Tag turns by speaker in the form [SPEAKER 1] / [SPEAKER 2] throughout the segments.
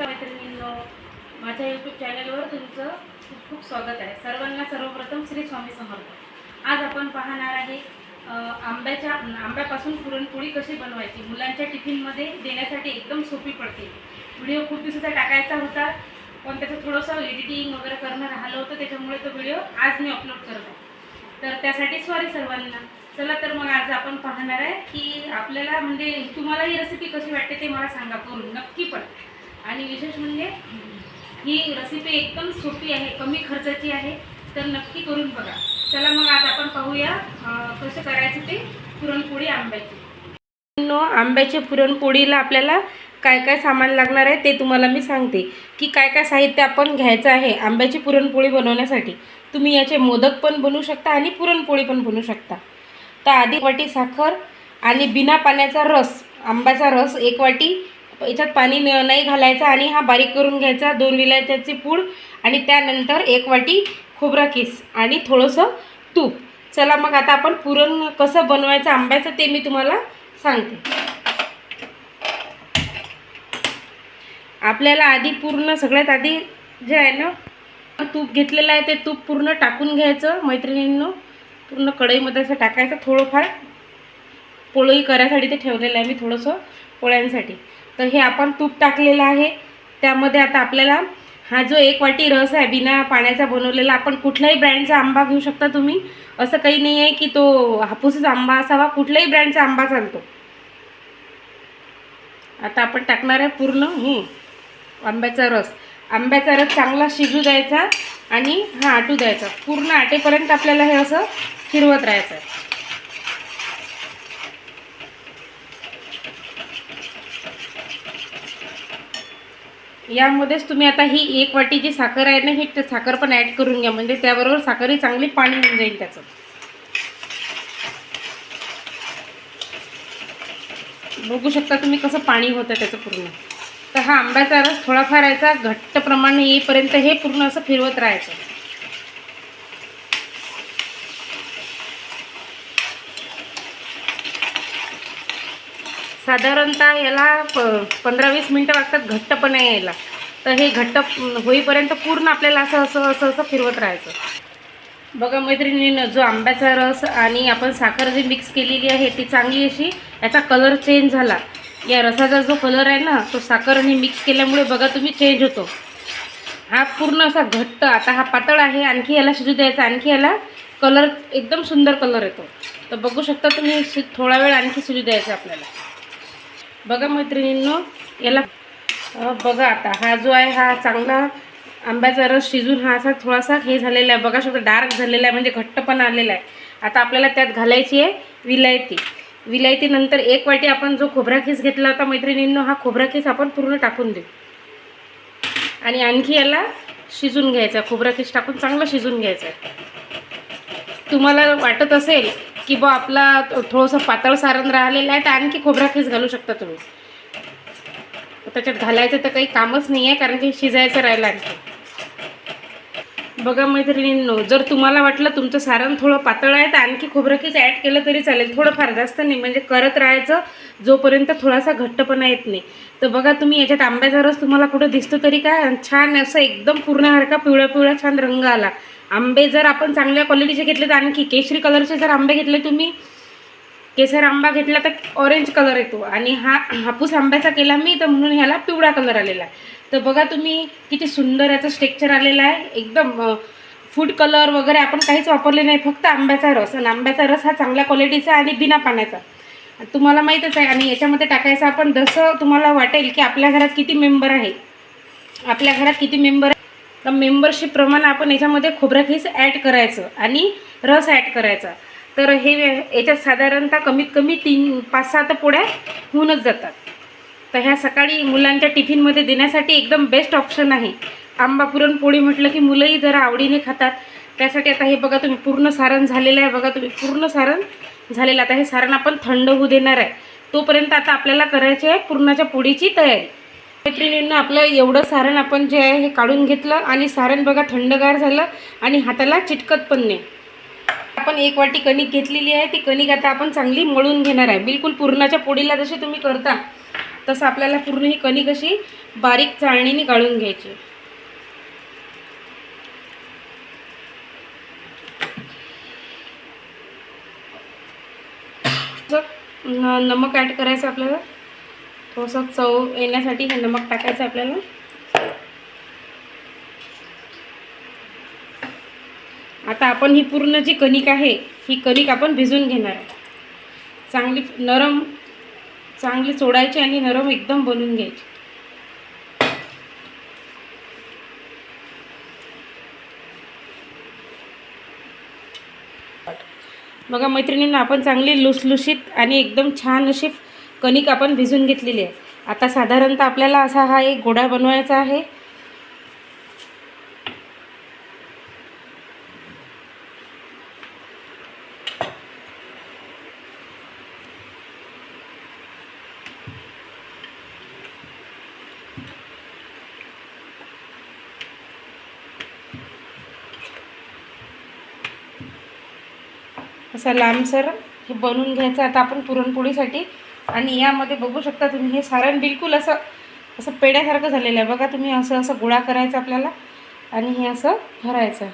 [SPEAKER 1] नमस्कार मैत्रिणींनो माझ्या यूट्यूब चॅनलवर तुमचं खूप खूप स्वागत आहे. सर्वांना सर्वप्रथम श्री स्वामी समर्थ. आज आपण पाहणार आहे आंब्याच्या आंब्यापासून पुरणपोळी कशी बनवायची? मुलांच्या टिफिनमध्ये देण्यासाठी एकदम सोपी पडते. व्हिडिओ खूप दिवसाचा टाकायचा होता पण त्याचं थोडंसं एडिटिंग वगैरे करणं राहिलं होतं त्याच्यामुळे तो व्हिडिओ आज मी अपलोड करत आहे. तर त्यासाठी सॉरी सर्वांना. चला तर मग आज आपण पाहणार आहे की आपल्याला म्हणजे तुम्हाला ही रेसिपी कशी वाटते ते मला सांगा करून. नक्की पण. आणि विशेष म्हणजे ही रेसिपी एकदम सोपी आहे कमी खर्चाची आहे तर नक्की करून बघा. चला मग आज आपण पाहूया कसं करायचं ते पुरणपोळी आंब्याची. आंब्याच्या पुरणपोळीला आपल्याला काय काय सामान लागणार आहे ते तुम्हाला मी सांगते की काय काय साहित्य आपण घ्यायचं आहे आंब्याची पुरणपोळी बनवण्यासाठी. तुम्ही याचे मोदक पण बनवू शकता आणि पुरणपोळी पण बनवू शकता. तर आधी वाटी साखर आणि बिना पाण्याचा रस आंब्याचा रस एक वाटी याच्यात पाणी न नाही घालायचं आणि हा बारीक करून घ्यायचा. दोन विलायच्याची पूड आणि त्यानंतर एक वाटी खोबरा किस आणि थोडंसं तूप. चला मग आता आपण पुरण कसं बनवायचं आंब्याचं ते मी तुम्हाला सांगते. आपल्याला आधी पूर्ण सगळ्यात आधी जे आहे ना तूप घेतलेलं आहे ते तूप पूर्ण टाकून घ्यायचं. मैत्रिणींनो पूर्ण कढईमध्ये असं टाकायचं थोडंफार. पोळी करायसाठी ते ठेवलेलं आहे मी थोडंसं पोळ्यांसाठी. तर हे आपण तूप टाकलेलं आहे. त्यामध्ये आता आपल्याला हा जो एक वाटी रस आहे बिना पाण्याचा बनवलेला आपण कुठल्याही ब्रँडचा आंबा घेऊ शकता तुम्ही. असं काही नाही आहे की तो हापूसच आंबा असावा कुठल्याही ब्रँडचा आंबा चालतो. आता आपण टाकणार आहे पूर्ण हे आंब्याचा रस. आंब्याचा रस चांगला शिजू द्यायचा आणि हा आटू द्यायचा. पूर्ण आटेपर्यंत आपल्याला हे असं फिरवत राहायचं यामध्येच तुम्ही आता ही एक वाटी जी साखर आहे ना ही ते साखर पण ॲड करून घ्या. म्हणजे त्याबरोबर साखरही चांगली पाणी होऊन जाईल त्याचं. बघू शकता तुम्ही कसं पाणी होतं त्याचं पूर्ण. तर हा आंब्याचा रस थोडाफार यायचा घट्ट प्रमाण येईपर्यंत हे पूर्ण असं फिरवत राहायचं. साधारणतः याला प पंधरा वीस मिनटं लागतात घट्टपणा यायला. तर हे घट्ट होईपर्यंत पूर्ण आपल्याला असं असं असं असं फिरवत राहायचं. बघा मैत्रिणीनं जो आंब्याचा रस आणि आपण साखर जी मिक्स केलेली आहे ती चांगली अशी याचा कलर चेंज झाला. या रसाचा जो कलर आहे ना तो साखर आणि मिक्स केल्यामुळे बघा तुम्ही चेंज होतो. हा पूर्ण असा घट्ट आता हा पातळ आहे आणखी याला शिजू द्यायचा आणखी याला कलर एकदम सुंदर कलर येतो. तर बघू शकता तुम्ही शि थोडा वेळ आणखी शिजू द्यायचा आपल्याला. बघा मैत्रिणींनो याला बघा आता हा जो आहे हा चांगला आंब्याचा रस शिजून हा असा थोडासा हे झालेला आहे. बघा शकता डार्क झालेला आहे म्हणजे घट्टपणा आलेला आहे. आता आपल्याला त्यात घालायची आहे विलायती. विलायतीनंतर एक वाटी आपण जो खोबरा खीस घेतला होता मैत्रिणींनो हा खोबरा खीस आपण पूर्ण टाकून देऊ. आणि आणखी याला शिजून घ्यायचा खोबरा खीस टाकून चांगला शिजून घ्यायचा आहे. तुम्हाला वाटत असेल की बा आपला थोडंसं पातळ सारण राहिलेलं आहे तर आणखी खोबरा खीस घालू शकता तुम्ही. त्याच्यात घालायचं तर काही कामच नाही आहे कारण की शिजायचं राहिलं आणखी. बघा मैत्रिणींनो जर तुम्हाला वाटलं तुमचं सारण थोडं पातळ आहे तर आणखी खोबरं ॲड केलं तरी चालेल. थोडंफार जास्त नाही म्हणजे करत राहायचं जोपर्यंत थोडासा घट्टपणा येत नाही. तर बघा तुम्ही याच्यात आंब्याचा रस तुम्हाला कुठं दिसतो तरी काय छान असं एकदम पूर्णसारखा पिवळा पिवळा छान रंग आला. आंबे जर आपण चांगल्या क्वालिटीचे घेतले तर आणखी केशरी कलरचे जर आंबे घेतले तुम्ही केसर आंबा घेतला तर ऑरेंज कलर येतो. आणि हा हापूस आंब्याचा केला मी तर म्हणून ह्याला पिवळा कलर आलेला आहे. तर बघा तुम्ही किती सुंदर याचं स्ट्रेक्चर आलेला आहे. एकदम फूड कलर वगैरे आपण काहीच वापरले नाही फक्त आंब्याचा रस. आणि आंब्याचा रस हा चांगल्या क्वालिटीचा आणि बिना पाण्याचा. तुम्हाला माहीतच आहे आणि याच्यामध्ये टाकायचं आपण जसं तुम्हाला वाटेल की आपल्या घरात किती मेंबर आहे. आपल्या घरात किती मेंबर आहे. तर मेंबरशिपप्रमाणे आपण याच्यामध्ये खोबरा खीस ॲड करायचं आणि रस ॲड करायचा. तर हे याच्यात साधारणतः कमीत कमी तीन पाच सात पोळ्या होऊनच जातात. तर ह्या सकाळी मुलांच्या टिफिनमध्ये देण्यासाठी एकदम बेस्ट ऑप्शन आहे. आंबा पुरणपोळी म्हटलं की मुलंही जरा आवडीने खातात. त्यासाठी आता हे बघा तुम्ही पूर्ण सारण झालेलं आहे. बघा तुम्ही पूर्ण सारण झालेलं आता हे सारण आपण थंड होऊ देणार आहे. तोपर्यंत आता आपल्याला करायची आहे पुरणाच्या पोळीची तयारी. मैत्रिणींना आपलं एवढं सारण आपण जे आहे हे काढून घेतलं आणि सारण बघा थंडगार झालं आणि हाताला चिटकत पण नाही. आपण एक वाटी कणिक घेतलेली आहे ती कणिक आता आपण चांगली मळून घेणार आहे. बिलकुल पुरणाच्या पोळीला जशी तुम्ही करता तसं आपल्याला पूर्ण ही कणिक अशी बारीक चाळणीने गाळून घ्यायची. नमक ॲड करायचं आपल्याला? थोडंसं चव येण्यासाठी हे नमक टाकायचं आपल्याला. आता आपण ही पूर्ण जी कणिक आहे ही कणिक आपण भिजून घेणार आहे. चांगली नरम चांगली चोडायची आणि नरम एकदम बनवून घ्यायची. बघा मैत्रिणींना आपण चांगली लुसलुशीत आणि एकदम छान अशी कणिक आपण भिजून घेतलेली आहे. आता साधारणतः आपल्याला असा हा एक गोडा बनवायचा आहे. असा लांबसर हे बनवून घ्यायचं. आता आपण पुरणपोळीसाठी आणि यामध्ये बघू शकता तुम्ही हे सारण बिलकुल असं असं पेड्यासारखं झालेलं आहे. बघा तुम्ही असं असं गोळा करायचा आपल्याला आणि हे असं भरायचं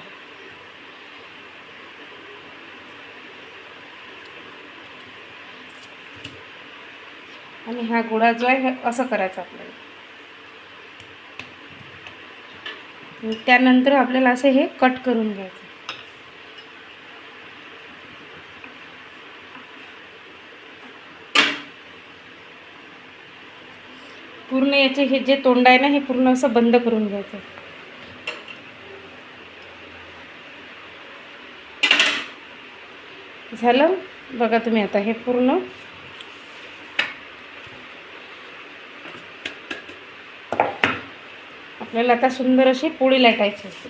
[SPEAKER 1] आणि हा गोळा जो आहे असं करायचा आपल्याला. त्यानंतर आपल्याला असं हे कट करून घ्यायचं पूर्ण याचे हे जे तोंड आहे ना हे पूर्ण असं बंद करून घ्यायचं. झालं? बघा तुम्ही आता हे पूर्ण. आपल्याला आता सुंदर अशी पोळी लाटायची. असते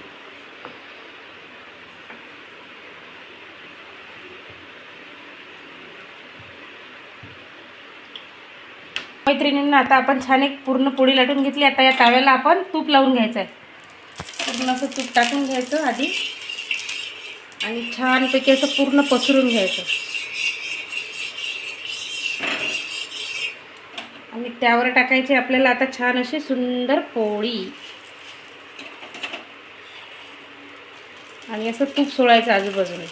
[SPEAKER 1] मैत्रिणींना आता आपण छान एक पूर्ण पोळी लाटून घेतली. आता या ताव्याला आपण तूप लावून घ्यायचं आहे पूर्ण असं तूप टाकून घ्यायचं आधी. आणि छानपैकी असं पूर्ण पसरून घ्यायचं. आणि त्यावर टाकायची आपल्याला आता छान अशी सुंदर पोळी. आणि असं तूप सोडायचं आजूबाजूने.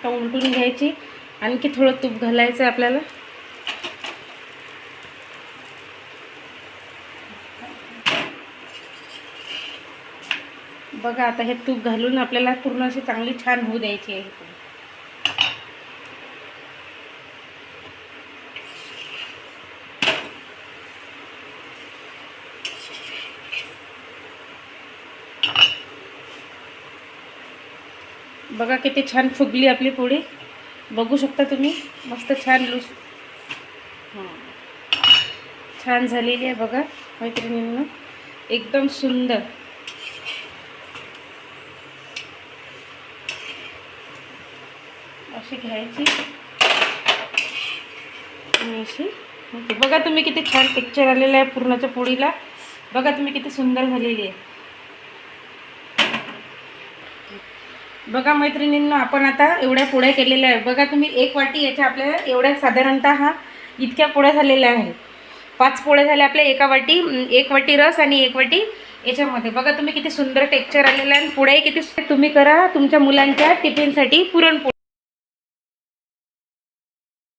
[SPEAKER 1] आता उलटून घ्यायची. आणखी थोडं तूप घालायचं आहे आपल्याला. बघा आता हे तूप घालून आपल्याला पूर्ण अशी चांगली छान होऊ द्यायची आहे बघा किती छान फुगली आपली पोळी बघू शकता तुम्ही मस्त छान लूस. छान झालेली आहे बघा मैत्रिणींना. एकदम सुंदर. अशी घ्यायची. आणि अशी. बघा तुम्ही किती छान टेक्चर आलेलं आहे पुरणाच्या पोळीला बघा तुम्ही किती सुंदर झालेली आहे. बघा मैत्रिणींना आपण आता एवढ्या पोळ्या केलेल्या आहे बघा तुम्ही एक वाटी याच्या आपल्याला एवढ्या साधारणतः हा इतक्या पोळ्या झालेल्या आहेत. पाच पोळ्या झाल्या आपल्या एका वाटी एक वाटी रस आणि एक वाटी याच्यामध्ये. बघा तुम्ही किती सुंदर टेक्चर आलेलं आहे आणि पुढेही किती तुम्ही करा तुमच्या मुलांच्या टिफिनसाठी पुरणपोळी.